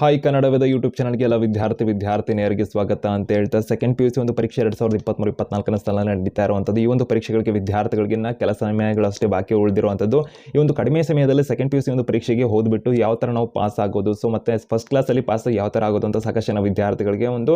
Hi ಕನ್ನಡವಿದ YouTube ಚಾನಲ್ಗೆ ಎಲ್ಲ ವಿದ್ಯಾರ್ಥಿ, ವಿದ್ಯಾರ್ಥಿನಿಯರಿಗೆ ಸ್ವಾಗತ ಅಂತ ಹೇಳ್ತಾ ಸೆಕೆಂಡ್ ಪಿ ಯು ಸಿ ಒಂದು ಪರೀಕ್ಷೆ ಎರಡು ಸಾವಿರದ ಇಪ್ಪತ್ತ್ಮೂರು ಇಪ್ಪತ್ನಾಲ್ಕನೇ ಸ್ಥಳ ನಡೀತಾ ಇರುವಂಥದ್ದು. ಈ ಒಂದು ಪರೀಕ್ಷೆಗಳಿಗೆ ವಿದ್ಯಾರ್ಥಿಗಳಿಗೆ ಕೆಲಸ ಸಮಯಗಳು ಸಮಯಗಳಷ್ಟೇ ಬಾಕಿ ಉಳಿದಿರುವಂಥದ್ದು. ಈ ಒಂದು ಕಡಿಮೆ ಸಮಯದಲ್ಲಿ ಸೆಕೆಂಡ್ ಪಿ ಯು ಸಿ ಒಂದು ಪರೀಕ್ಷೆಗೆ ಹೋದ್ಬಿಟ್ಟು ಯಾವ ಥರ ನಾವು ಪಾಸ್ ಆಗೋದು? ಸೊ ಮತ್ತೆ ಫಸ್ಟ್ ಕ್ಲಾಸಲ್ಲಿ ಪಾಸ್ ಯಾವ ಥರ ಆಗೋದು ಅಂತ ಸಾಕಷ್ಟು ವಿದ್ಯಾರ್ಥಿಗಳಿಗೆ ಒಂದು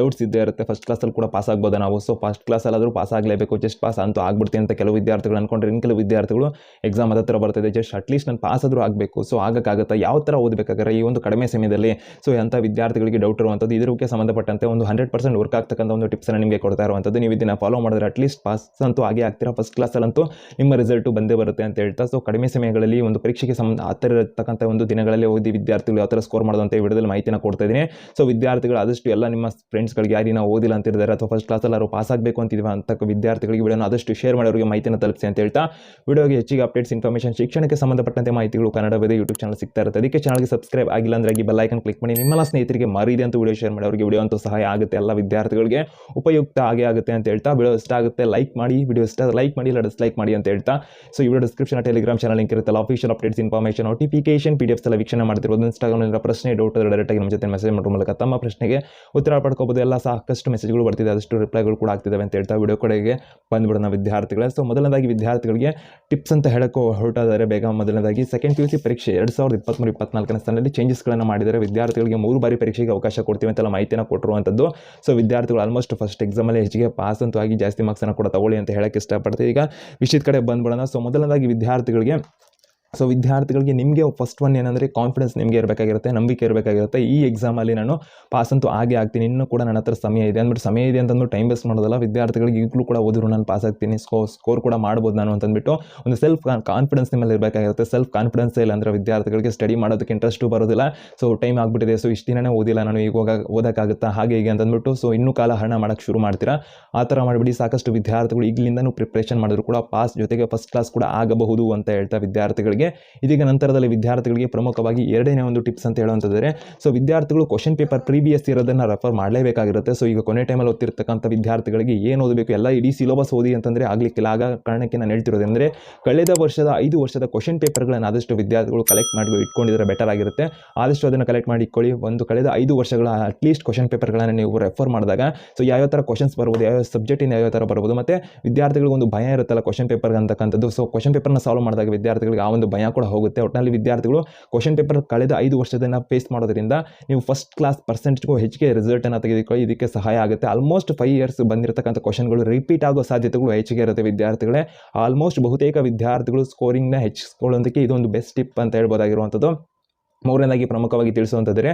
ಡೌಟ್ಸ್ ಇದ್ದೇ ಇರುತ್ತೆ. ಫಸ್ಟ್ ಕ್ಲಾಸಲ್ಲಿ ಕೂಡ ಪಾಸ್ ಆಗ್ಬೋದು ನಾವು? ಸೊ ಫಸ್ಟ್ ಕ್ಲಾಸಲ್ಲಾದರೂ ಪಾಸ್ ಆಗಲೇಬೇಕು. ಜಸ್ಟ್ ಪಾಸ್ ಅಂತೂ ಆಗ್ಬಿಡ್ತೀನಿ ಅಂತ ಕೆಲವು ವಿದ್ಯಾರ್ಥಿಗಳು ಅಂದ್ಕೊಂಡ್ರೆ ಇನ್ನು ಕೆಲವು ವಿದ್ಯಾರ್ಥಿಗಳು ಎಕ್ಸಾಮ್ ಹತ್ರ ಬರ್ತಿದೆ. ಜಸ್ಟ್ ಅಟ್ಲೀಸ್ಟ್ ನಾನು ಪಾಸ್ ಆದರೂ ಆಗಬೇಕು. ಸೊ ಆಗಕ್ಕಾಗತ್ತಾ? ಯಾವ ಥರ ಓದಬೇಕಾದ್ರೆ ಈ ಒಂದು ಕಡಿಮೆ ಸಮಯದಲ್ಲಿ. ಸೊ ಅಂಥ ವಿದ್ಯಾರ್ಥಿಗಳಿಗೆ ಡೌಟ್ ಇರುವಂಥದ್ದು ಇದಕ್ಕೆ ಸಂಬಂಧಪಟ್ಟಂತೆ ಒಂದು ಹಂಡ್ರೆಡ್ ಪರ್ಸೆಂಟ್ ವರ್ಕ್ ಆಗ್ತಕ್ಕಂಥ ಒಂದು ಟಿಪ್ಸನ್ನು ನಿಮಗೆ ಕೊಡ್ತಾ ಇರುವಂಥದ್ದು. ನೀವು ಇದನ್ನು ಫಾಲೋ ಮಾಡಿದ್ರೆ ಅಟ್ಲೀಸ್ಟ್ ಪಾಸ್ ಅಂತೂ ಆಗೇ ಆಗ್ತೀರಾ? ಫಸ್ಟ್ ಕ್ಲಾಸಲ್ಲಂತೂ ನಿಮ್ಮ ರಿಸಲ್ಟು ಬಂದೇ ಬರುತ್ತೆ ಅಂತ ಹೇಳ್ತಾ. ಸೊ ಕಡಿಮೆ ಸಮಯಗಳಲ್ಲಿ ಒಂದು ಪರೀಕ್ಷೆಗೆ ಸಂಬಂಧ ಹತ್ತಿರ ಇರತಕ್ಕಂಥ ಒಂದು ದಿನಗಳಲ್ಲಿ ಓದಿ ವಿದ್ಯಾರ್ಥಿಗಳು ಯಾವ ಥರ ಸ್ಕೋರ್ ಮಾಡೋದಂತ ಈ ವಿಡಿಯೋದಲ್ಲಿ ಮಾಹಿತಿನ ಕೊಡ್ತಾ ಇದ್ದೀನಿ. ಸೊ ವಿದ್ಯಾರ್ಥಿಗಳು ಆದಷ್ಟು ಎಲ್ಲ ನಿಮ್ಮ ಫ್ರೆಂಡ್ಸ್ಗಳಿಗೆ ಯಾರಿನ ಓದಿಲ್ಲ ಅಂತಿದ್ದಾರೆ ಅಥವಾ ಫಸ್ಟ್ ಕ್ಲಾಸಲ್ಲಿ ಪಾಸ್ ಆಗಬೇಕು ಅಂತಿದ್ದೀವಿ ಅಂತ ವಿದ್ಯಾರ್ಥಿಗಳಿಗೆ ವಿಡಿಯೋನ ಆದಷ್ಟು ಶೇರ್ ಮಾಡೋರಿಗೆ ಮಾಹಿತಿನ ತಲುಪಿಸಿ ಅಂತ ಹೇಳ್ತಾ. ವಿಡಿಯೋಗೆ ಹೆಚ್ಚಿಗೆ ಅಪ್ಡೇಟ್ಸ್ ಇನ್ಫಾರ್ಮೇಷನ್ ಶಿಕ್ಷಣಕ್ಕೆ ಸಂಬಂಧಪಟ್ಟಂತೆ ಮಾಹಿತಿಗಳು ಕನ್ನಡ ವೇದ ಯೂಟ್ಯೂಬ್ ಚಾನಲ್ ಸಿಗ್ತಾ ಇರುತ್ತೆ. ಅದಕ್ಕೆ ಚಾನಲ್ಗೆ ಸಬ್ಸ್ಕ್ರೈಬ್ ಆಗಿಲ್ಲ ಅಂದ್ರೆ ಐಕನ್ ಕ್ಲಿಕ್ ಮಾಡಿ. ನಿಮ್ಮೆಲ್ಲ ಸ್ನೇಹಿತರಿಗೆ ಮರೀದಿ ಅಂತ ವಿಡಿಯೋ ಶೇರ್ ಮಾಡಿ. ಅವರಿಗೆ ವಿಡಿಯೋ ಅಂತೂ ಸಹಾಯ ಆಗುತ್ತೆ. ಎಲ್ಲ ವಿದ್ಯಾರ್ಥಿಗಳಿಗೆ ಉಪಯುಕ್ತ ಆಗೇ ಆಗುತ್ತೆ ಅಂತ ಹೇಳ್ತಾ ವಿಡಿಯೋ ಇಷ್ಟ ಆಗುತ್ತೆ ಲೈಕ್ ಮಾಡಿ. ವಿಡಿಯೋ ಇಷ್ಟ ಲೈಕ್ ಮಾಡಿ, ಇಲ್ಲ ಡಿಸ್ಲೈಕ್ ಮಾಡಿ ಅಂತ ಹೇಳ್ತಾ. ಸೊ ಈ video description Telegram channel link ಇರುತ್ತಲ್ಲ official updates information notification PDFs ಎಲ್ಲ ವೀಕ್ಷಣೆ ಮಾಡ್ತಿರೋದು ಇನ್ಸ್ಟಾಗ್ರಾಮ್ ಪ್ರಶ್ನೆ ಡೌಟ್ ಡೈರೆಕ್ಟ್ ನಮ್ಮ ಜೊತೆ ಮೆಸೇಜ್ ಮಾಡೋ ಮೂಲಕ ತಮ್ಮ ಪ್ರಶ್ನೆಗೆ ಉತ್ತರ ಪಡ್ಕೋಬೋದು. ಎಲ್ಲ ಸಾಕಷ್ಟು ಮೆಸೇಜ್ಗಳು ಬರ್ತಿದೆ. ಅದಷ್ಟು ರಿಪ್ಲೈಗಳು ಕೂಡ ಆಗ್ತಿದ್ದಾವೆ ಅಂತ ಹೇಳ್ತಾ ವಿಡಿಯೋ ಕಡೆಗೆ ಬಂದ್ಬಿಡೋಣ ವಿದ್ಯಾರ್ಥಿಗಳೇ. ಸೊ ಮೊದಲನೇದಾಗಿ ವಿದ್ಯಾರ್ಥಿಗಳಿಗೆ ಟಿಪ್ಸ್ ಅಂತ ಹೇಳೋಕೆ ಹೊರಟಾದರೆ ಬೇಗ. ಮೊದಲನೇದಾಗಿ ಸೆಕೆಂಡ್ ಪಿ ಯು ಸಿ ಪರೀಕ್ಷೆ ಎರಡು ಸಾವಿರದ ಇಪ್ಪತ್ತ್ಮೂರು ಇಪ್ಪತ್ನಾಲ್ಕನೇ ಸ್ಥಾನದಲ್ಲಿ ಚೇಂಜಸ್ಗಳನ್ನು ಮಾಡಿದರೆ ವಿದ್ಯಾರ್ಥಿಗಳಿಗೆ ಮೂರು ಬಾರಿ ಪರೀಕ್ಷೆಗೆ ಅವಕಾಶ ಕೊಡ್ತೀವಿ ಅಂತೆಲ್ಲ ಮಾಹಿತಿನ ಕೊಟ್ಟಿರುವಂಥದ್ದು. ಸೊ ವಿದ್ಯಾರ್ಥಿಗಳು ಆಲ್ಮೋಸ್ಟ್ ಫಸ್ಟ್ ಎಕ್ಸಾಮಲ್ಲಿ ಹೆಚ್ಚಿಗೆ ಪಾಸ್ ಅಂತೂ ಆಗಿ ಜಾಸ್ತಿ ಮಾರ್ಕ್ಸನ್ನು ಕೂಡ ತಗೊಳ್ಳಿ ಅಂತ ಹೇಳಕ್ಕೆ ಇಷ್ಟಪಡ್ತೀವಿ. ಈಗ ವಿಷಯದ ಕಡೆ ಬಂದ್ಬಿಡೋಣ. ಸೊ ಮೊದಲನೇದಾಗಿ ವಿದ್ಯಾರ್ಥಿಗಳಿಗೆ ಸೊ ವಿದ್ಯಾರ್ಥಿಗಳಿಗೆ ನಿಮಗೆ ಫಸ್ಟ್ ಒನ್ ಏನಂದರೆ ಕಾನ್ಫಿಡೆನ್ಸ್ ನಿಮಗೆ ಇರಬೇಕಾಗಿರುತ್ತೆ, ನಂಬಿಕೆ ಇರಬೇಕಾಗಿರುತ್ತೆ. ಈ ಎಕ್ಸಾಮಲ್ಲಿ ನಾನು ಪಾಸ್ ಅಂತೂ ಆಗೇ ಆಗ್ತೀನಿ. ಇನ್ನೂ ಕೂಡ ನನ್ನ ಹತ್ರ ಸಮಯ ಇದೆ. ಅಂದ್ಬಿಟ್ಟು ಸಮಯ ಇದೆ ಅಂತಂದು ಟೈಮ್ ವೇಸ್ಟ್ ಮಾಡೋದಲ್ಲ, ವಿದ್ಯಾರ್ಥಿಗಳಿಗೆ ಈಗಲೂ ಕೂಡ ಓದಿದ್ರು ನಾನು ಪಾಸ್ ಆಗ್ತೀನಿ. ಸ್ಕೋ ಸ್ಕೋರ್ ಕೂಡ ಮಾಡ್ಬೋದು ನಾನು ಅಂತಂದ್ಬಿಟ್ಟು ಒಂದು ಸೆಲ್ಫ್ ಕಾನ್ಫಿಡೆನ್ಸ್ ನಿಮ್ಮಲ್ಲಿ ಇರಬೇಕಾಗಿರುತ್ತೆ. ಸೆಲ್ಫ್ ಕಾನ್ಫಿಡೆನ್ಸ್ ಇಲ್ಲ ಅಂದರೆ ವಿದ್ಯಾರ್ಥಿಗಳಿಗೆ ಸ್ಟಡಿ ಮಾಡೋದಕ್ಕೆ ಇಂಟ್ರೆಸ್ಟು ಬರೋದಿಲ್ಲ. ಸೊ ಟೈಮ್ ಆಗಿಬಿಟ್ಟಿದೆ. ಸೊ ಇಷ್ಟು ದಿನನೇ ಓದಿಲ್ಲ ನಾನು. ಈಗ ಓದೋಕ್ಕಾಗುತ್ತಾ? ಹಾಗೆ ಹೀಗೆ ಅಂತಂದ್ಬಿಟ್ಟು ಸೊ ಇನ್ನೂ ಕಾಲ ಹಣ ಮಾಡೋಕ್ಕೆ ಶುರು ಮಾಡ್ತೀರಾ? ಆ ಥರ ಮಾಡಿಬಿಡಿ. ಸಾಕಷ್ಟು ವಿದ್ಯಾರ್ಥಿಗಳು ಈಗಲಿಂದನೂ ಪ್ರಿಪ್ರೇಷನ್ ಮಾಡಿದ್ರು ಕೂಡ ಪಾಸ್ ಜೊತೆಗೆ ಫಸ್ಟ್ ಕ್ಲಾಸ್ ಕೂಡ ಆಗಬಹುದು ಅಂತ ಹೇಳ್ತಾ ವಿದ್ಯಾರ್ಥಿಗಳಿಗೆ ಇದೀಗ ನಂತರದಲ್ಲಿ ವಿದ್ಯಾರ್ಥಿಗಳಿಗೆ ಪ್ರಮುಖವಾಗಿ ಎರಡನೇ ಒಂದು ಟಿಪ್ಸ್ ಅಂತ ಹೇಳುವಂಥದ್ದರೆ ಸೊ ವಿದ್ಯಾರ್ಥಿಗಳು ಕ್ವಶನ್ ಪೇಪರ್ ಪ್ರೀವಿಯಸ್ ಇರೋದನ್ನು ರೆಫರ್ ಮಾಡಲೇಬೇಕಾಗಿರುತ್ತೆ. ಸೊ ಈಗ ಕೊನೆ ಟೈಮಲ್ಲಿ ಓದ್ತಿರ್ತಕ್ಕಂಥ ವಿದ್ಯಾರ್ಥಿಗಳಿಗೆ ಏನು ಓದಬೇಕು? ಎಲ್ಲ ಇಡೀ ಸಿಲೆಬಸ್ ಓದಿ ಅಂತಂದರೆ ಆಗಲಿಕ್ಕಿಲ್ಲ. ಆಗ ಕಾರಣಕ್ಕೆ ನಾನು ಹೇಳ್ತಿರೋದು ಅಂದರೆ ಕಳೆದ ವರ್ಷದ ಐದು ವರ್ಷದ ಕ್ವಶನ್ ಪೇಪರ್ಗಳನ್ನು ಆದಷ್ಟು ವಿದ್ಯಾರ್ಥಿಗಳು ಕಲೆಕ್ಟ್ ಮಾಡಿ ಇಟ್ಕೊಂಡಿದ್ರೆ ಬೆಟರ್ ಆಗಿರುತ್ತೆ. ಆದಷ್ಟು ಅದನ್ನು ಕಲೆಕ್ಟ್ ಮಾಡಿ ಇಟ್ಕೊಳ್ಳಿ. ಒಂದು ಕಳೆದ ಐದು ವರ್ಷಗಳ ಅಟ್ಲೀಸ್ಟ್ ಕ್ವಶನ್ ಪೇಪರ್ಗಳನ್ನು ನೀವು ರೆಫರ್ ಮಾಡಿದಾಗ ಸೊ ಯಾವ ಥರ ಕ್ವಶನ್ಸ್ ಬರ್ಬೋದು, ಯಾವ ಸಬ್ಜೆಕ್ಟಿನ ಯಾವ ಥರ ಬರ್ಬೋದು. ಮತ್ತು ವಿದ್ಯಾರ್ಥಿಗಳಿಗೆ ಒಂದು ಭಯ ಇರುತ್ತಲ್ಲ ಕ್ವಶನ್ ಪೇಪರ್ ಅಂತಕ್ಕಂಥದ್ದು. ಸೊ ಕ್ವಶನ್ ಪೇಪರ್ನ ಸಾಲ್ವ್ ಮಾಡಿದಾಗ ವಿದ್ಯಾರ್ಥಿಗಳಿಗೆ ಆ ಒಂದು ಭಯ ಕೂಡ ಹೋಗುತ್ತೆ. ಒಟ್ಟಿನಲ್ಲಿ ವಿದ್ಯಾರ್ಥಿಗಳು ಕ್ವಶನ್ ಪೇಪರ್ ಕಳೆದ ಐದು ವರ್ಷದಿಂದ ಫೇಸ್ ಮಾಡೋದ್ರಿಂದ ನೀವು ಫಸ್ಟ್ ಕ್ಲಾಸ್ ಪರ್ಸೆಂಟೇಜ್ಗೂ ಹೆಚ್ಚಿಗೆ ರಿಸಲ್ಟನ್ನು ತೆಗೆದುಕೊಳ್ಳಿ. ಇದಕ್ಕೆ ಸಹಾಯ ಆಗುತ್ತೆ. ಆಲ್ಮೋಸ್ಟ್ ಫೈವ್ ಇಯರ್ಸ್ ಬಂದಿರತಕ್ಕಂಥ ಕ್ವಶನ್ಗಳು ರಿಪೀಟ್ ಆಗೋ ಸಾಧ್ಯತೆಗಳು ಹೆಚ್ಚಿಗೆ ಇರುತ್ತೆ ವಿದ್ಯಾರ್ಥಿಗಳೇ. ಆಲ್ಮೋಸ್ಟ್ ಬಹುತೇಕ ವಿದ್ಯಾರ್ಥಿಗಳು ಸ್ಕೋರಿಂಗ್ನ ಹೆಚ್ಚಿಸ್ಕೊಳ್ಳೋದಕ್ಕೆ ಇದೊಂದು ಬೆಸ್ಟ್ ಟಿಪ್ ಅಂತ ಹೇಳ್ಬೋದಾಗಿರುವಂಥದ್ದು. ಮೂರನೇದಾಗಿ ಪ್ರಮುಖವಾಗಿ ತಿಳಿಸುವಂಥದ್ದರೆ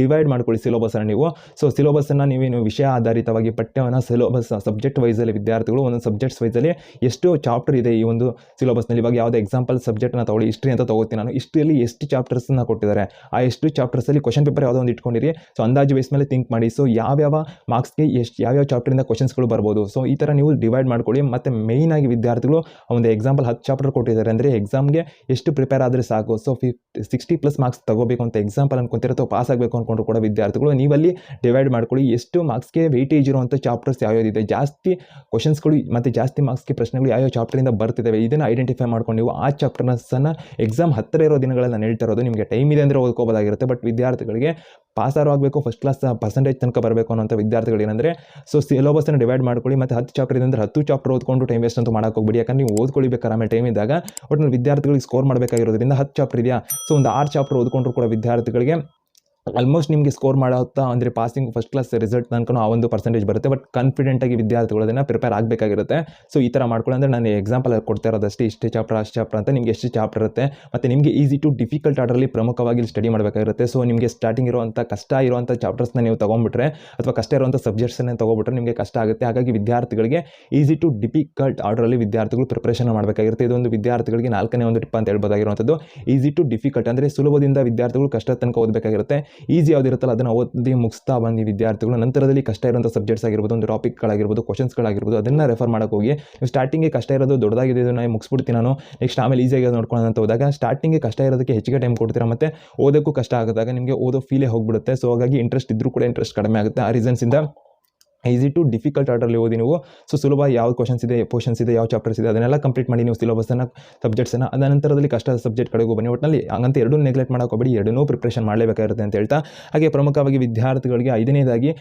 ಡಿವೈಡ್ ಮಾಡ್ಕೊಳ್ಳಿ ಸಿಲಬಸನ್ನು ನೀವು. ಸೊ ನೀವು ನೀವೇನು ವಿಷಯ ಆಧಾರಿತವಾಗಿ ಪಠ್ಯವನ್ನು ಸಿಲಬಸ್ ಸಬ್ಜೆಕ್ಟ್ ವೈಸಲ್ಲಿ ವಿದ್ಯಾರ್ಥಿಗಳು ಒಂದೊಂದು ಸಬ್ಜೆಕ್ಟ್ಸ್ ವೈಸಲ್ಲಿ ಎಷ್ಟು ಚಾಪ್ಟರ್ ಇದೆ ಈ ಒಂದು ಸಿಲೋಬಸ್ನಲ್ಲಿ ಇವಾಗ ಯಾವುದೇ ಎಕ್ಸಾಂಪಲ್ ಸಬ್ಜೆಕ್ಟ್ನ ತಗೊಳ್ಳಿ ಹಿಸ್ಟ್ರಿ ಅಂತ ತಗೋತೀನಿ ನಾನು. ಹಿಸ್ಟ್ರಿಯಲ್ಲಿ ಎಷ್ಟು ಚಾಪ್ಟರ್ಸ್ನ ಕೊಟ್ಟಿದ್ದಾರೆ? ಆ ಎಷ್ಟು ಚಾಪ್ಟರ್ಸಲ್ಲಿ ಕ್ವಶನ್ ಪೇಪರ್ ಯಾವುದೋ ಒಂದು ಇಟ್ಕೊಂಡಿರಿ. ಸೊ ಅಂದಾಜು ಬೇಸ್ ಮೇಲೆ ಥಿಂಕ್ ಮಾಡಿ. ಸೊ ಯಾವ್ಯಾವ ಮಾರ್ಕ್ಸ್ಗೆ ಎಷ್ಟು, ಯಾವ್ಯಾವ ಚಾಪ್ಟರಿಂದ ಕ್ವಶನ್ಸ್ಗಳು ಬರ್ಬೋದು? ಸೊ ಈ ಥರ ನೀವು ಡಿವೈಡ್ ಮಾಡ್ಕೊಳ್ಳಿ. ಮತ್ತು ಮೇಯ್ನಾಗಿ ವಿದ್ಯಾರ್ಥಿಗಳು ಒಂದು ಎಕ್ಸಾಂಪಲ್ ಹತ್ತು ಚಾಪ್ಟರ್ ಕೊಟ್ಟಿದ್ದಾರೆ. ಅಂದರೆ ಎಕ್ಸಾಮ್ಗೆ ಎಷ್ಟು ಪ್ರಿಪೇರ್ ಆದರೆ ಸಾಕು? ಸೊ ಫಿಫ್ ಸಿಕ್ಸ್ಟಿ ಪ್ಲಸ್ ಮಾರ್ಕ್ಸ್ ತಗೋಬೇಕು ಅಂತ ಎಕ್ಸಾಂಪಲ್ ಅನ್ಕೊಂತಿರೋ ಪಾಸ್ ಆಗಬೇಕು ಅಂದ್ಕೊಂಡ್ರು ಕೂಡ ವಿದ್ಯಾರ್ಥಿಗಳು, ನೀವಲ್ಲಿ ಡಿವೈಡ್ ಮಾಡ್ಕೊಳ್ಳಿ, ಎಷ್ಟು ಮಾರ್ಕ್ಸ್ಗೆ ವೆಯ್ಟೇಜ್ ಇರುವಂಥ ಚಾಪ್ಟರ್ಸ್ ಯಾವ್ಯಾವುದಿದೆ, ಜಾಸ್ತಿ ಕ್ವಶನ್ಸ್ಗಳು ಮತ್ತು ಜಾಸ್ತಿ ಮಾರ್ಕ್ಸ್ಗೆ ಪ್ರಶ್ನೆಗಳು ಯಾವ್ಯಾವ ಚಾಪ್ಟರಿಂದ ಬರ್ತಿದ್ದಾವೆ ಇದನ್ನು ಐಡೆಂಟಿಫೈ ಮಾಡ್ಕೊಂಡು ನೀವು ಆ ಚಾಪ್ಟರ್ನಸ್ಸನ್ನು ಎಕ್ಸಾಮ್ ಹತ್ತಿರ ಇರೋ ದಿನಗಳಲ್ಲಿ ನಾನು ಹೇಳ್ತಾ ಇರೋದು ನಿಮಗೆ ಟೈಮ್ ಇದೆ ಅಂದರೆ ಓದ್ಕೋಬೋದಾಗಿರುತ್ತೆ ಬಟ್ ವಿದ್ಯಾರ್ಥಿಗಳಿಗೆ ಪಾಸಾರು ಆಗಬೇಕು ಫಸ್ಟ್ ಕ್ಲಾಸ್ ಪರ್ಸೆಂಟೇಜ್ ತನಕ ಬರಬೇಕು ಅನ್ನೋಂಥ ವಿದ್ಯಾರ್ಥಿಗಳು ಏನಂದರೆ ಸೊ ಸಿಲಬಸನ್ನು ಡಿವೈಡ್ ಮಾಡ್ಕೊಳ್ಳಿ, ಮತ್ತು ಹತ್ತು ಚಾಪ್ಟರ್ ಇದೆ ಅಂದರೆ ಹತ್ತು ಚಾಪ್ಟರ್ ಓದ್ಕೊಂಡು ಟೈಮ್ ವೇಸ್ಟ್ ಅಂತ ಮಾಡೋಕೆ ಹೋಗ್ಬಿಡಿ, ಯಾಕಂದ್ರೆ ನೀವು ಓದ್ಕೊಳ್ಬೇಕಾದ್ರೆ ಆಮೇಲೆ ಟೈಮ್ ಇದ್ದಾಗ ಒಟ್ಟು ವಿದ್ಯಾರ್ಥಿಗಳಿಗೆ ಸ್ಕೋರ್ ಮಾಡಬೇಕಾಗಿರೋದ್ರಿಂದ ಹತ್ತು ಚಾಪ್ಟರ್ ಇದೆಯಾ? ಸೊ ಒಂದು ಆರು ಚಾಪ್ಟರ್ ಓದ್ಕೊಂಡ್ರು ಕೂಡ ವಿದ್ಯಾರ್ಥಿಗಳಿಗೆ. ಆಲ್ಮೋಸ್ಟ್ ನಿಮಗೆ ಸ್ಕೋರ್ ಮಾಡುತ್ತಾ ಅಂದರೆ ಪಾಸಿಂಗ್ ಫಸ್ಟ್ ಕ್ಲಾಸ್ ರಿಸಲ್ಟ್ ತನಕ ಆ ಒಂದು ಪರ್ಸೆಂಟೇಜ್ ಬರುತ್ತೆ. ಬಟ್ ಕಾನ್ಫಿಡೆಂಟಾಗಿ ವಿದ್ಯಾರ್ಥಿಗಳು ಅದನ್ನು ಪ್ರಿಪೇರ್ ಆಗಬೇಕಾಗಿರುತ್ತೆ. ಸೊ ಈ ಥರ ಮಾಡ್ಕೊಳ್ಳೋ ಅಂದರೆ ನಾನು ಎಕ್ಸಾಂಪಲ್ ಕೊಡ್ತಾ ಇರೋದಷ್ಟೇ ಇಷ್ಟೇ ಚಾಪ್ಟರ್ ಅಷ್ಟು ಚಾಪ್ಟರ್ ಅಂತ ನಿಮಗೆ ಎಷ್ಟು ಚಾಪ್ಟರ್ ಇರುತ್ತೆ. ಮತ್ತು ನಿಮಗೆ ಈಸಿ ಟು ಡಿಫಿಕಲ್ಟ್ ಆರ್ಡರಲ್ಲಿ ಪ್ರಮುಖವಾಗಿ ಸ್ಟಡಿ ಮಾಡಬೇಕಾಗಿರುತ್ತೆ. ಸೊ ನಿಮಗೆ ಸ್ಟಾರ್ಟಿಂಗ್ ಇರುವಂಥ, ಕಷ್ಟ ಇರುವಂಥ ಚಾಪ್ಟರ್ಸ್ನ ನೀವು ತೊಗೊಂಡ್ಬಿಟ್ರೆ ಅಥವಾ ಕಷ್ಟ ಇರುವಂಥ ಸಬ್ಜೆಕ್ಟ್ಸನ್ನ ತೊಗೊಬಿಟ್ರೆ ನಿಮಗೆ ಕಷ್ಟ ಆಗುತ್ತೆ. ಹಾಗಾಗಿ ವಿದ್ಯಾರ್ಥಿಗಳಿಗೆ ಈಸಿ ಟು ಡಿಫಿಕಲ್ಟ್ ಆರ್ಡರಲ್ಲಿ ವಿದ್ಯಾರ್ಥಿಗಳು ಪ್ರಿಪ್ರೇಷನ್ ಮಾಡಬೇಕಾಗಿರುತ್ತೆ. ಇದೊಂದು ವಿದ್ಯಾರ್ಥಿಗಳಿಗೆ ನಾಲ್ಕನೇ ಒಂದು ಟಿಪ್ ಅಂತ ಹೇಳ್ಬೋದಾಗಿರುವಂಥದ್ದು. ಈಸಿ ಟು ಡಿಫಿಕಲ್ಟ್ ಅಂದರೆ ಸುಲಭದಿಂದ ವಿದ್ಯಾರ್ಥಿಗಳು ಕಷ್ಟ ತನಕ ಓದಬೇಕಾಗಿರುತ್ತೆ. ಈಸಿ ಯಾವುದಿರುತ್ತಲ್ಲ ಅದನ್ನು ಓದಿ ಮುಗಿಸ್ತಾ ಬಂದು ವಿದ್ಯಾರ್ಥಿಗಳು, ನಂತರದಲ್ಲಿ ಕಷ್ಟ ಇರುವಂಥ ಸಬ್ಜೆಕ್ಟ್ಸ್ ಆಗಿರ್ಬೋದು, ಒಂದು ಟಾಪಿಕ್ಗಳಾಗಿರ್ಬೋದು ಕ್ವಶನ್ಸ್ಗಳಾಗಿರ್ಬೋದು ಅದನ್ನು ರೆಫರ್ ಮಾಡೋಕ್ಕೆ ಹೋಗಿ, ನೀವು ಸ್ಟಾರ್ಟಿಂಗ್ಗೆ ಕಷ್ಟ ಇರೋದು ದೊಡ್ಡದಾಗಿದೆ, ಇದನ್ನು ಮುಗಿಸ್ಬಿಡ್ತೀನಿ ನಾನು ನೆಕ್ಸ್ಟ್ ಆಮೇಲೆ ಈಸಿಯಾಗಿ ನೋಡ್ಕೊಳ್ಳೋಣ ಅಂತ ಹೋದಾಗ ಸ್ಟಾರ್ಟಿಂಗ್ಗೆ ಕಷ್ಟ ಇರೋದಕ್ಕೆ ಹೆಚ್ಚಿಗೆ ಟೈಮ್ ಕೊಡ್ತೀರಾ, ಮತ್ತು ಓದೋಕ್ಕೂ ಕಷ್ಟ ಆಗದಾಗ ನಿಮಗೆ ಓದೋ ಫೀಲೇ ಹೋಗ್ಬಿಡುತ್ತೆ ಸೊ ಹಾಗಾಗಿ ಇಂಟ್ರೆಸ್ಟ್ ಇದ್ದರೂ ಕೂಡ ಇಂಟ್ರೆಸ್ಟ್ ಕಡಿಮೆ ಆಗುತ್ತೆ, ಆ ರೀಸನ್ಸಿಂದ ಈಸಿ ಟು ಡಿಫಿಕಲ್ಟ್ ಆರ್ಡರ್ಲಿ ಓದಿ ನೀವು? ಸೊ ಸುಲಭ ಯಾವ ಕ್ವಶನ್ಸ್ ಇದೆ ಪೋರ್ಷನ್ಸ್ ಇದೆ, ಯಾವ ಚಾಪ್ಟರ್ಸ್ ಇದೆ, ಅದನ್ನೆಲ್ಲ ಕಂಪ್ಲೀಟ್ ಮಾಡಿ ನೀವು ಸಿಲಬಸ್ಸನ್ನು ಸಬ್ಜೆಕ್ಟ್ಸನ್ನು ಅದ ನಂತರದಲ್ಲಿ ಕಷ್ಟ ಸಬ್ಜೆಕ್ಟ್ ಕಡೆಗೂ ಬನ್ನಿ ಒಟ್ಟಿನಲ್ಲಿ ಹಂಗಂತ ಎರಡೂ ನೆಗ್ಲೆಕ್ಟ್ ಮಾಡೋಕೋಬೇಡಿ ಎರಡನ್ನೂ ಪ್ರಿಪ್ರೇಷನ್ ಮಾಡಲೇಬೇಕಾಗಿರುತ್ತೆ ಅಂತ ಹೇಳ್ತಾ, ಹಾಗೆ ಪ್ರಮುಖವಾಗಿ ವಿದ್ಯಾರ್ಥಿಗಳಿಗೆ ಐದನೇದಾಗಿ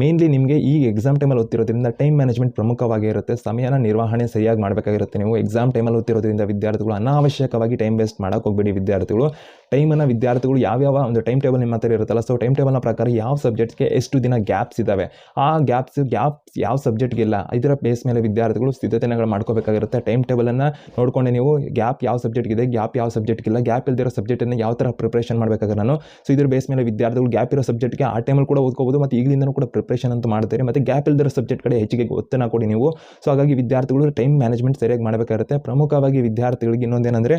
ಮೇನ್ಲಿ ನಿಮಗೆ ಈಗ ಎಕ್ಸಾಮ್ ಟೈಮಲ್ಲಿ ಓದ್ತಿರೋದ್ರಿಂದ ಟೈಮ್ ಮ್ಯಾನೇಜ್ಮೆಂಟ್ ಪ್ರಮುಖವಾಗಿ ಇರುತ್ತೆ. ಸಮಯನ ನಿರ್ವಹಣೆ ಸರಿಯಾಗಿ ಮಾಡಬೇಕಾಗಿರುತ್ತೆ. ನೀವು ಎಕ್ಸಾಮ್ ಟೈಮಲ್ಲಿ ಓದ್ತಿರೋದ್ರಿಂದ ವಿದ್ಯಾರ್ಥಿಗಳು ಅನಾವಶ್ಯಕವಾಗಿ ಟೈಮ್ ವೇಸ್ಟ್ ಮಾಡೋಕೆ ಹೋಗಬೇಡಿ ವಿದ್ಯಾರ್ಥಿಗಳು. ಟೈಮನ್ನು ವಿದ್ಯಾರ್ಥಿಗಳು ಯಾವ್ಯಾವ ಒಂದು ಟೈಮ್ ಟೇಬಲ್ ನಿಮ್ಮ ಹತ್ರ ಇರುತ್ತಲ್ಲ ಸೊ ಟೈಮ್ ಟೇಬಲ್ನ ಪ್ರಕಾರ ಯಾವ ಸಬ್ಜೆಕ್ಟ್ಗೆ ಎಷ್ಟು ದಿನ ಗ್ಯಾಪ್ಸ್ ಇದ್ದಾವೆ ಆ ಗ್ಯಾಪ್ಸ್ ಗ್ಯಾಪ್ಸ್ ಯಾವ ಸಬ್ಜೆಕ್ಟ್ಗಿಲ್ಲ ಇದರ ಬೇಸ್ ಮೇಲೆ ವಿದ್ಯಾರ್ಥಿಗಳು ಸಿದ್ಧತೆಗಳು ಮಾಡ್ಕೋಬೇಕಾಗಿರುತ್ತೆ. ಟೈಮ್ ಟೇಬಲನ್ನು ನೋಡಿಕೊಂಡೆ ನೀವು ಗ್ಯಾಪ್ ಯಾವ ಸಬ್ಜೆಕ್ಟ್ಗಿದೆ ಗ್ಯಾಪ್ ಯಾವ ಸಬ್ಜೆಕ್ಟ್ಗಿಲ್ಲ ಗ್ಯಾಪ್ ಇಲ್ದಿರೋ ಸಬ್ಜೆಕ್ಟನ್ನು ಯಾವ ಥರ ಪ್ರಿಪ್ರೇಷನ್ ಮಾಡಬೇಕಾದ್ರೆ ನಾನು. ಸೊ ಇದ್ರ ಬೇಸ್ ಮೇಲೆ ವಿದ್ಯಾರ್ಥಿಗಳು ಗ್ಯಾಪ್ ಇರೋ ಸಬ್ಜೆಕ್ಟ್ಗೆ ಆ ಟೈಮಲ್ಲಿ ಕೂಡ ಓದ್ಕೋಬೋದು, ಮತ್ತು ಈಗಲಿಂದನೂ ಕೂಡ ಪ್ರಿಪ್ರೇಷನ್ ಅಂತ ಮಾಡ್ತಾರೆ, ಮತ್ತು ಗ್ಯಾಪ್ ಇಲ್ದಿರೋ ಸಬ್ಜೆಕ್ಟ್ ಕಡೆ ಹೆಚ್ಚಿಗೆ ಒತ್ತನ್ನು ಕೊಡಿ ನೀವು. ಸೊ ಹಾಗಾಗಿ ವಿದ್ಯಾರ್ಥಿಗಳು ಟೈಮ್ ಮ್ಯಾನೇಜ್ಮೆಂಟ್ ಸರಿಯಾಗಿ ಮಾಡಬೇಕಾಗುತ್ತೆ. ಪ್ರಮುಖವಾಗಿ ವಿದ್ಯಾರ್ಥಿಗಳಿಗೆ ಇನ್ನೊಂದೇನೆಂದರೆ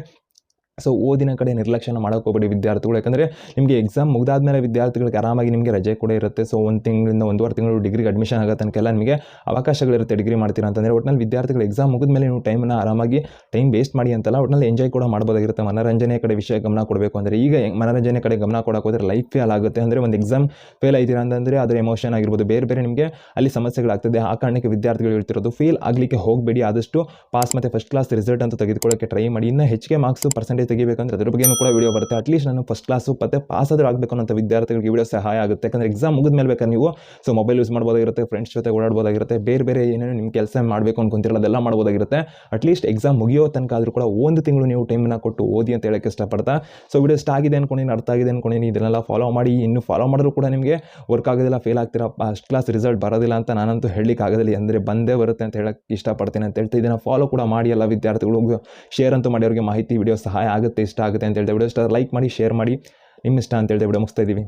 ಸೊ ಓದಿನ ಕಡೆ ನಿರ್ಲಕ್ಷ್ಯನ ಹೋಗಬೇಡಿ ವಿದ್ಯಾರ್ಥಿಗಳು. ಯಾಕಂದರೆ ನಿಮಗೆ ಎಕ್ಸಾಮ್ ಮುಗ್ದಾದ್ಮೇಲೆ ವಿದ್ಯಾರ್ಥಿಗಳಿಗೆ ಆರಾಮಾಗಿ ನಿಮಗೆ ರಜೆ ಕೂಡ ಇರುತ್ತೆ. ಸೊ ಒಂದು ತಿಂಗಳಿಂದ ಒಂದುವರೆ ತಿಂಗಳು ಡಿಗ್ರಿಗೆ ಅಡ್ಮಿಷನ್ ಆಗೋ ತನಕೆಲ್ಲ ನಿಮಗೆ ಅವಕಾಶಗಳಿರುತ್ತೆ ಡಿಗ್ರಿ ಮಾಡ್ತೀರಾ ಅಂತಂದರೆ ಒಟ್ಟಿನಲ್ಲಿ ವಿದ್ಯಾರ್ಥಿಗಳು ಎಕ್ಸಾಮ್ ಮುಗಿದ್ಮೇಲೆ ನೀವು ಟೈಮನ್ನು ಆರಾಮಾಗಿ ಟೈಮ್ ವೇಸ್ಟ್ ಮಾಡಿ ಅಂತಲ್ಲ ಒಟ್ಟಿನಲ್ಲಿ ಎಂಜಾಯ್ ಕೂಡ ಮಾಡ್ಬೋದಾಗಿರುತ್ತೆ. ಮನೋರಂಜನೆ ಕಡೆ ವಿಷಯ ಗಮನ ಕೊಡಬೇಕು ಅಂದರೆ ಈಗ ಮನೋರಂಜನೆ ಕಡೆ ಗಮನ ಕೊಡೋಕೆ ಹೋದರೆ ಲೈಫ್ ಫೇಲ್ ಆಗುತ್ತೆ. ಅಂದರೆ ಒಂದು ಎಕ್ಸಾಮ್ ಫೇಲ್ ಆಯ್ತೀರಾ ಅಂತಂದರೆ ಅದರ ಎಮೋಷನ್ ಆಗಿರ್ಬೋದು. ಬೇರೆ ಬೇರೆ ನಿಮಗೆ ಅಲ್ಲಿ ಸಮಸ್ಯೆಗಳಾಗ್ತದೆ. ಆ ಕಾರಣಕ್ಕೆ ವಿದ್ಯಾರ್ಥಿಗಳು ಹೇಳ್ತಿರೋದು ಫೇಲ್ ಆಗಲಿಕ್ಕೆ ಹೋಗಬೇಡಿ. ಆದಷ್ಟು ಪಾಸ್ ಮತ್ತು ಫಸ್ಟ್ ಕ್ಲಾಸ್ ರಿಸಲ್ಟ್ ಅಂತ ತೆಗೆದುಕೊಳ್ಳೋಕ್ಕೆ ಟ್ರೈ ಮಾಡಿ. ಇನ್ನೂ ಹೆಚ್ಚಿಗೆ ಮಾರ್ಕ್ಸು ಪರ್ಸೆಂಟೇಜ್ ತೆಗಿಬೇಕಂದ್ರೆ ಅದ್ರ ಬಗ್ಗೆನೂ ಕೂಡ ವಿಡಿಯೋ ಬರುತ್ತೆ. ಅಟ್ಲೀಸ್ಟ್ ನಾನು ಫಸ್ಟ್ ಕ್ಲಾಸು ಮತ್ತೆ ಪಾಸ್ ಆದರೂ ಆಗಬೇಕು ಅನ್ನೋ ವಿದ್ಯಾರ್ಥಿಗಳಿಗೆ ವಿಡಿಯೋ ಸಹಾಯ ಆಗುತ್ತೆ. ಯಾಕಂದರೆ ಎಕ್ಸಾಮ್ ಮುಗಿದ ಮೇಲೆ ಬೇಕಾದ್ರೆ ನೀವು ಸೊ ಮೊಬೈಲ್ ಯೂಸ್ ಮಾಡ್ಬೋದಾಗಿರುತ್ತೆ ಫ್ರೆಂಡ್ಸ್ ಜೊತೆ ಓಡಾಡ್ಬೋದಾಗಿರುತ್ತೆ, ಬೇರೆ ಬೇರೆ ಏನೇನು ನಿಮ್ಮ ಕೆಲಸ ಮಾಡಬೇಕು ಅನ್ಕೊಂತಿರಲ್ಲ, ಅದೆಲ್ಲ ಮಾಡ್ಬೋದಾಗಿರುತ್ತೆ. ಅಟ್ಲೀಸ್ಟ್ ಎಕ್ಸಾಮ್ ಮುಗಿಯೋ ತನಕ ಆದರೂ ಕೂಡ ಒಂದು ತಿಂಗಳು ನೀವು ಟೈಮನ್ನ ಕೊಟ್ಟು ಓದಿ ಅಂತ ಹೇಳಕ್ಕೆ ಇಷ್ಟಪಡ್ತಾ. ಸೊ ವಿಡಿಯೋ ಇಷ್ಟ ಆಗಿದೆ ಅನ್ಕೊಂಡಿನಿ ಅರ್ಥ ಆಗಿದೆ ಅನ್ಕೊಂಡಿನಿ ಇದನ್ನೆಲ್ಲ ಫಾಲೋ ಮಾಡಿ, ಇನ್ನು ಫಾಲೋ ಮಾಡಿದ್ರು ಕೂಡ ನಿಮಗೆ ವರ್ಕ್ ಆಗೋದಿಲ್ಲ ಫೇಲ್ ಆಗ್ತೀರಾ ಫಸ್ಟ್ ಕ್ಲಾಸ್ ರಿಸಲ್ಟ್ ಬರೋದಿಲ್ಲ ಅಂತ ನಾನಂತೂ ಹೇಳಲಿಕ್ಕೆ ಆಗೋದಿಲ್ಲ. ಅಂದರೆ ಬಂದೇ ಬರುತ್ತೆ ಅಂತ ಹೇಳಕ್ಕೆ ಇಷ್ಟಪಡ್ತೀನಿ ಅಂತ ಹೇಳ್ತಾ ಇದನ್ನು ಫಾಲೋ ಕೂಡ ಮಾಡಿ ಎಲ್ಲ ವಿದ್ಯಾರ್ಥಿಗಳು ಶೇರ್ ಅಂತೂ ಮಾಡಿ, ಅವರಿಗೆ ಮಾಹಿತಿ ವಿಡಿಯೋ ಸಹಾಯ ಆಗುತ್ತೆ, ಇಷ್ಟ ಆಗುತ್ತೆ ಅಂತ ಹೇಳ್ತಾ ವಿಡಿಯೋ ಇಷ್ಟ ಲೈಕ್ ಮಾಡಿ ಶೇರ್ ಮಾಡಿ. ನಿಮ್ಮ ಇಷ್ಟ ಅಂತ ಹೇಳ್ತಾ ವಿಡಿಯೋ ಮುಗಿಸ್ತಾ ಇದ್ದೀವಿ.